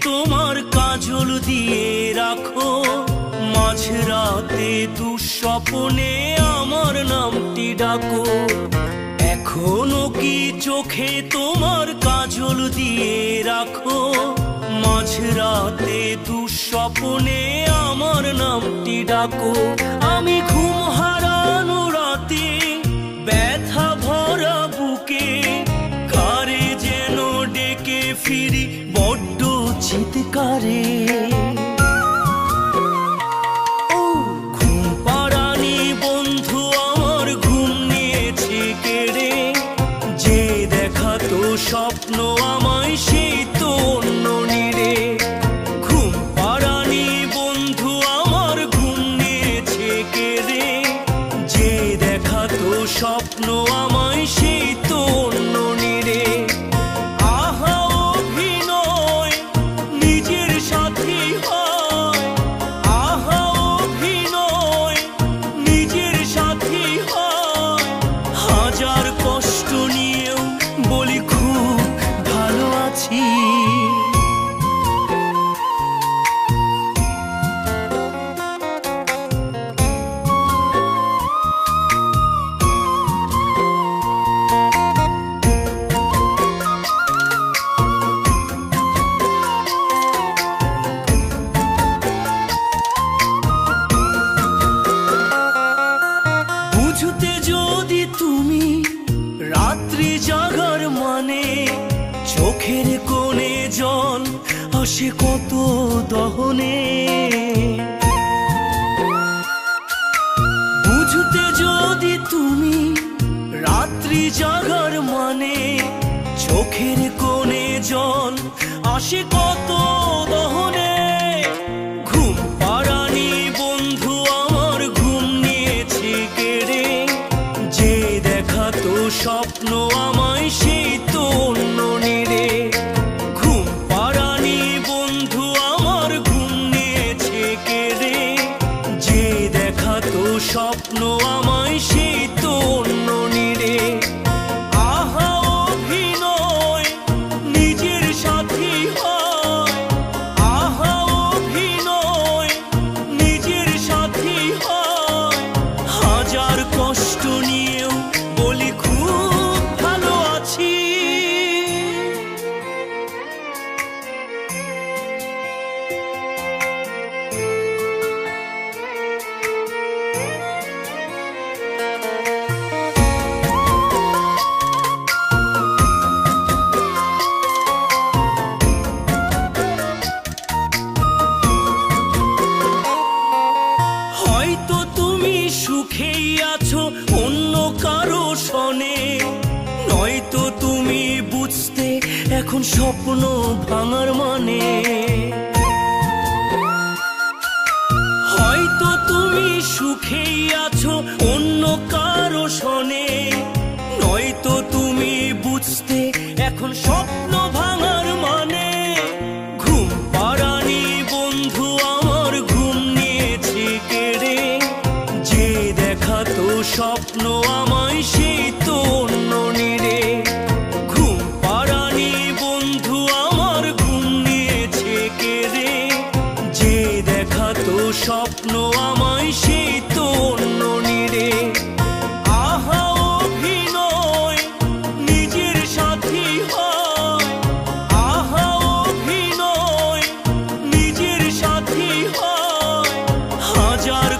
তোমার কাজল দিয়ে রাখো। মাঝরাতে দুঃস্বপনে আমার নামটি ডাকো। এখনও কি চোখে তোমার কাজল দিয়ে রাখো? মাঝরাতে দুঃস্বপনে আমার নামটি ডাকো। আমি ঘুম হারানো রাতে ব্যথা ভরা বুকে কারে যেন ডেকে ফিরি বড্ড চিৎকারে tea. চোখের কোণে জল আসে কত দহনে। বুঝতে যদি তুমি রাত্রি জাগার মানে চোখের কোণে জল আসে কত দহনে। ঘুম পাড়ানি বন্ধু আমার ঘুম নিয়েছে কেড়ে, যে দেখাতো স্বপ্ন আমায় Gosto nenhum এখন স্বপ্ন ভাঙার মানে? হয়তো তুমি সুখেই আছো অন্য কারও সনে। নয়তো তুমি বুঝতে এখন স্বপ্ন ভাঙার মানে। ঘুম পাড়ানি বন্ধু, আমার ঘুম নিয়েছে কেড়ে। যে দেখাতো স্বপ্ন আমায় সেই যার